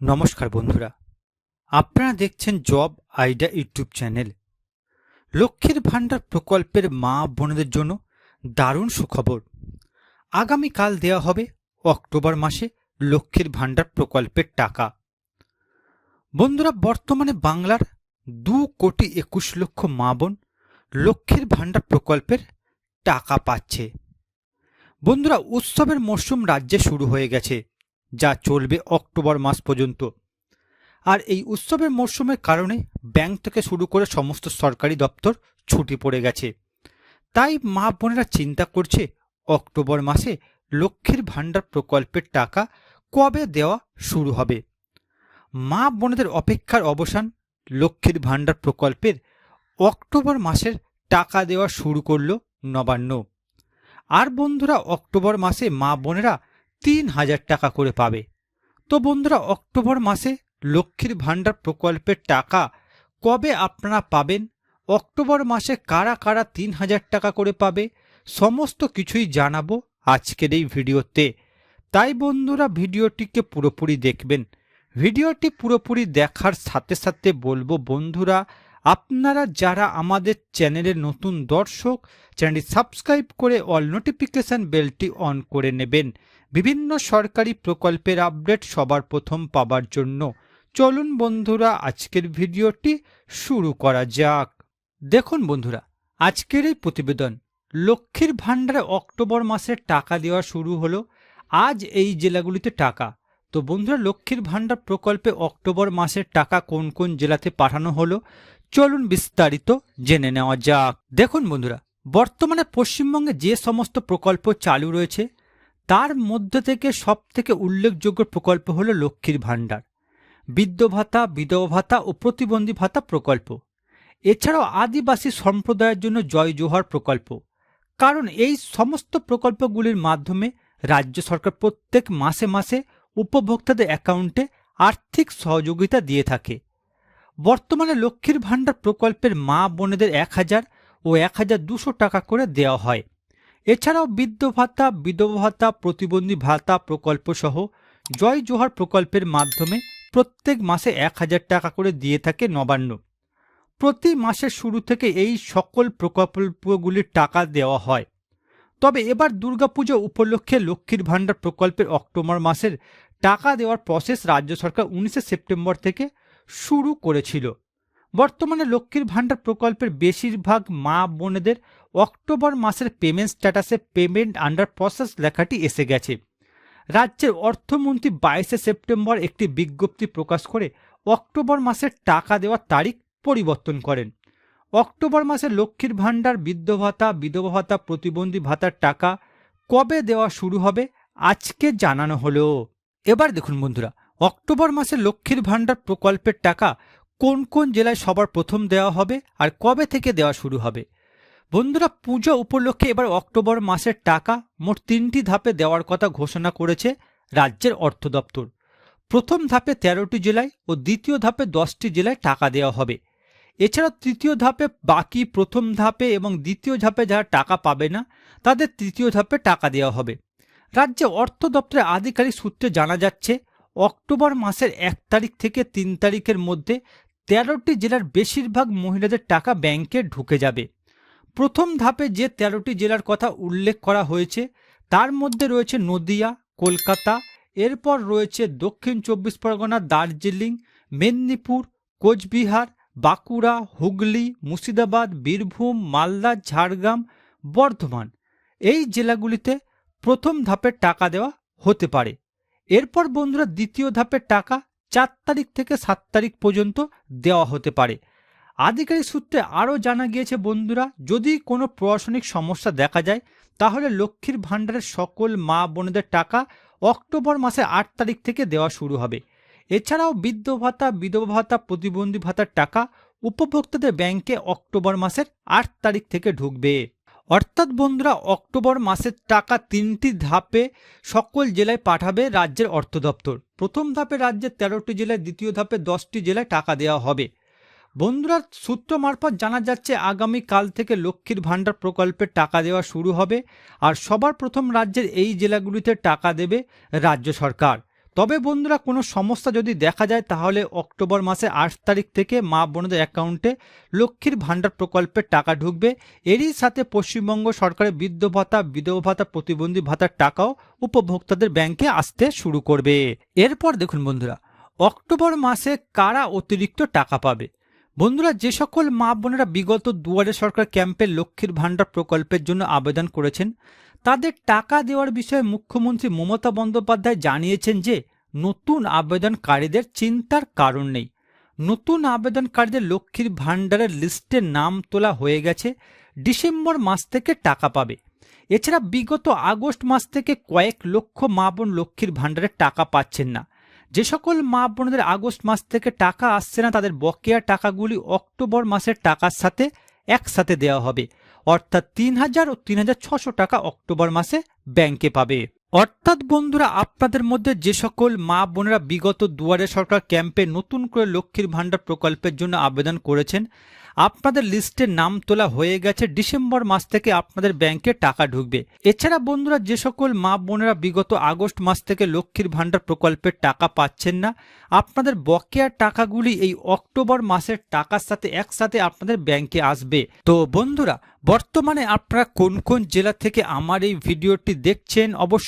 নমস্কার বন্ধুরা, আপনারা দেখছেন জব আইডিয়া ইউটিউব চ্যানেল। লক্ষ্মীর ভাণ্ডার প্রকল্পের মা বোনদের জন্য দারুণ সুখবর। আগামীকাল দেওয়া হবে অক্টোবর মাসে লক্ষ্মীর ভাণ্ডার প্রকল্পের টাকা। বন্ধুরা, বর্তমানে বাংলার দু কোটি একুশ লক্ষ মা বোন লক্ষ্মীর ভাণ্ডার প্রকল্পের টাকা পাচ্ছে। বন্ধুরা, উৎসবের মরশুম রাজ্যে শুরু হয়ে গেছে। যা চলবে অক্টোবর মাস পর্যন্ত। আর এই উৎসবের মরশুমের কারণে ব্যাংক থেকে শুরু করে সমস্ত সরকারি দপ্তর ছুটি পড়ে গেছে। তাই মা বোনেরা চিন্তা করছে, অক্টোবর মাসে লক্ষ্মীর ভাণ্ডার প্রকল্পের টাকা কবে দেওয়া শুরু হবে? মা বোনেদের অপেক্ষার অবসান লক্ষ্মীর ভাণ্ডার প্রকল্পের অক্টোবর মাসের টাকা দেওয়া শুরু করল নবান্ন। আর বন্ধুরা, অক্টোবর মাসে মা বোনেরা তিন হাজার টাকা করে পাবে। তো বন্ধুরা, অক্টোবর মাসে লক্ষ্মীর ভাণ্ডার প্রকল্পের টাকা কবে আপনারা পাবেন? অক্টোবর মাসে কারা কারা তিন হাজার টাকা করে পাবে? সমস্ত কিছুই জানাব আজকের এই ভিডিওতে। তাই বন্ধুরা, ভিডিওটিকে পুরোপুরি দেখবেন। ভিডিওটি পুরোপুরি দেখার সাথে সাথে বলব, বন্ধুরা, আপনারা যারা আমাদের চ্যানেলের নতুন দর্শক, চ্যানেলটি সাবস্ক্রাইব করে অল নোটিফিকেশান বেলটি অন করে নেবেন। বিভিন্ন সরকারি প্রকল্পের আপডেট সবার প্রথম পাবার জন্য। চলুন বন্ধুরা, আজকের ভিডিওটি শুরু করা যাক। দেখুন বন্ধুরা, আজকের এই প্রতিবেদন। লক্ষ্মীর ভাণ্ডারে অক্টোবর মাসের টাকা দেওয়া শুরু হলো। আজ এই জেলাগুলিতে টাকা। তো বন্ধুরা, লক্ষ্মীর ভাণ্ডার প্রকল্পে অক্টোবর মাসের টাকা কোন কোন জেলাতে পাঠানো হলো? চলুন বিস্তারিত জেনে নেওয়া যাক। দেখুন বন্ধুরা, বর্তমানে পশ্চিমবঙ্গে যে সমস্ত প্রকল্প চালু রয়েছে তার মধ্যে থেকে সব থেকে উল্লেখযোগ্য প্রকল্প হলো লক্ষ্মীর ভাণ্ডার। বৃদ্ধ ভাতা বিধবা ভাতা ও প্রতিবন্ধী ভাতা প্রকল্প। এছাড়াও আদিবাসী সম্প্রদায়ের জন্য জয় জোহার প্রকল্প। কারণ এই সমস্ত প্রকল্পগুলির মাধ্যমে রাজ্য সরকার প্রত্যেক মাসে মাসে উপভোক্তাদের অ্যাকাউন্টে আর্থিক সহযোগিতা দিয়ে থাকে। বর্তমানে লক্ষ্মীর ভাণ্ডার প্রকল্পের মা বোনেদের এক হাজার ও এক হাজার দুশো টাকা করে দেওয়া হয়। এছাড়াও বৃদ্ধ ভাতা, বিধবা ভাতা, প্রতিবন্ধী ভাতা প্রকল্প সহ জয় জোহার প্রকল্পের মাধ্যমে প্রত্যেক মাসে এক হাজার টাকা করে দিয়ে থাকে নবান্ন। প্রতি মাসের শুরু থেকে এই সকল প্রকল্পগুলির টাকা দেওয়া হয়। তবে এবার দুর্গাপুজো উপলক্ষে লক্ষ্মীর ভাণ্ডার প্রকল্পের অক্টোবর মাসের টাকা দেওয়ার প্রসেস রাজ্য সরকার উনিশে সেপ্টেম্বর থেকে শুরু করেছিল। বর্তমানে লক্ষ্মীর ভাণ্ডার প্রকল্পের বেশিরভাগ মা বোনেদের অক্টোবর মাসের পেমেন্ট স্ট্যাটাসে পেমেন্ট আন্ডার প্রসেস লেখাটি এসে গেছে। রাজ্যের অর্থমন্ত্রী বাইশে সেপ্টেম্বর একটি বিজ্ঞপ্তি প্রকাশ করে অক্টোবর মাসের টাকা দেওয়ার তারিখ পরিবর্তন করেন। অক্টোবর মাসে লক্ষ্মীর ভাণ্ডার বৃদ্ধ ভাতা, বিধবা ভাতা, প্রতিবন্ধী ভাতার টাকা কবে দেওয়া শুরু হবে আজকে জানানো হলো। এবার দেখুন বন্ধুরা, অক্টোবর মাসে লক্ষ্মীর ভাণ্ডার প্রকল্পের টাকা কোন কোন জেলায় সবার প্রথম দেওয়া হবে আর কবে থেকে দেওয়া শুরু হবে? বন্ধুরা পুজো উপলক্ষে এবার অক্টোবর মাসের টাকা মোট তিনটি ধাপে দেওয়ার কথা ঘোষণা করেছে রাজ্যের অর্থ দপ্তর। প্রথম ধাপে তেরোটি জেলায় ও দ্বিতীয় ধাপে দশটি জেলায় টাকা দেওয়া হবে। এছাড়া তৃতীয় ধাপে বাকি প্রথম ধাপে এবং দ্বিতীয় ধাপে যারা টাকা পাবে না, তাদের তৃতীয় ধাপে টাকা দেওয়া হবে। রাজ্যে অর্থ দপ্তরের আধিকারিক সূত্রে জানা যাচ্ছে, অক্টোবর মাসের এক তারিখ থেকে তিন তারিখের মধ্যে তেরোটি জেলার বেশিরভাগ মহিলাদের টাকা ব্যাংকে ঢুকে যাবে। প্রথম ধাপে যে তেরোটি জেলার কথা উল্লেখ করা হয়েছে, তার মধ্যে রয়েছে নদিয়া, কলকাতা, এরপর রয়েছে দক্ষিণ চব্বিশ পরগনা, দার্জিলিং, মেদিনীপুর, কোচবিহার, বাঁকুড়া, হুগলি, মুর্শিদাবাদ, বীরভূম, মালদা, ঝাড়গ্রাম, বর্ধমান। এই জেলাগুলিতে প্রথম ধাপের টাকা দেওয়া হতে পারে। এরপর বন্ধুরা দ্বিতীয় ধাপের টাকা চার তারিখ থেকে সাত তারিখ পর্যন্ত দেওয়া হতে পারে। আধিকারিক সূত্রে আরও জানা গিয়েছে, বন্ধুরা, যদি কোনো প্রশাসনিক সমস্যা দেখা যায়, তাহলে লক্ষ্মীর ভাণ্ডারের সকল মা বোনেদের টাকা অক্টোবর মাসে আট তারিখ থেকে দেওয়া শুরু হবে। এছাড়াও বৃদ্ধ ভাতা, বিধবা ভাতা, প্রতিবন্ধী ভাতার টাকা উপভোক্তাদের ব্যাংকে অক্টোবর মাসের আট তারিখ থেকে ঢুকবে। অর্থাৎ, বন্ধুরা, অক্টোবর মাসের টাকা তিনটি ধাপে সকল জেলায় পাঠাবে রাজ্যের অর্থ দপ্তর প্রথম ধাপে রাজ্যের তেরোটি জেলায়, দ্বিতীয় ধাপে দশটি জেলায় টাকা দেওয়া হবে। বন্ধুরা, সূত্র মারফত জানা যাচ্ছে আগামী কাল থেকে লক্ষ্মীর ভাণ্ডার প্রকল্পের টাকা দেওয়া শুরু হবে আর সবার প্রথম রাজ্যের এই জেলাগুলিতে টাকা দেবে রাজ্য সরকার। তবে বন্ধুরা, কোনো সমস্যা যদি দেখা যায়, তাহলে অক্টোবর মাসে আট তারিখ থেকে মা বোনদের অ্যাকাউন্টে লক্ষ্মীর ভাণ্ডার প্রকল্পের টাকা ঢুকবে। এরই সাথে পশ্চিমবঙ্গ সরকারের বৃদ্ধ ভাতা, বিধবা ভাতা, প্রতিবন্ধী ভাতার টাকাও উপভোক্তাদের ব্যাংকে আসতে শুরু করবে। এরপর দেখুন বন্ধুরা, অক্টোবর মাসে কারা অতিরিক্ত টাকা পাবে? বন্ধুরা, যে সকল মা বোনেরা বিগত দুয়ারে সরকার ক্যাম্পের লক্ষ্মীর ভাণ্ডার প্রকল্পের জন্য আবেদন করেছেন, তাদের টাকা দেওয়ার বিষয়ে মুখ্যমন্ত্রী মমতা বন্দ্যোপাধ্যায় জানিয়েছেন যে নতুন আবেদনকারীদের চিন্তার কারণ নেই। নতুন আবেদনকারীদের লক্ষ্মীর ভাণ্ডারের লিস্টে নাম তোলা হয়ে গেছে, ডিসেম্বর মাস থেকে টাকা পাবে। এছাড়া বিগত আগস্ট মাস থেকে কয়েক লক্ষ মা বোন লক্ষ্মীর ভাণ্ডারের টাকা পাচ্ছেন না। যে সকল মা বোনদের আগস্ট মাস থেকে টাকা আসছে না, তাদের বকেয়া টাকাগুলি অক্টোবর মাসের টাকার সাথে একসাথে দেওয়া হবে। অর্থাৎ তিন হাজার ও তিন হাজার ছশো টাকা অক্টোবর মাসে ব্যাংকে পাবে। অর্থাৎ বন্ধুরা, আপনাদের মধ্যে যে সকল মা বোনেরা বিগত দুয়ারে সরকার ক্যাম্পে নতুন করে লক্ষ্মীর ভাণ্ডার প্রকল্পের জন্য আবেদন করেছেন, আপনাদের লিস্টে নাম তোলা হয়ে গেছে, ডিসেম্বর মাস থেকে আপনাদের ব্যাংকে টাকা ঢুকবে। এছাড়া বন্ধুরা, যে সকল মা বোনেরা বিগত আগস্ট মাস থেকে লক্ষ্মীর ভাণ্ডার প্রকল্পের টাকা পাচ্ছেন না, আপনাদের বকেয়ার টাকাগুলি এই অক্টোবর মাসের টাকার সাথে একসাথে আপনাদের ব্যাংকে আসবে। তো বন্ধুরা, বর্তমানে আপনারা কোন কোন জেলা থেকে আমার এই ভিডিওটি দেখছেন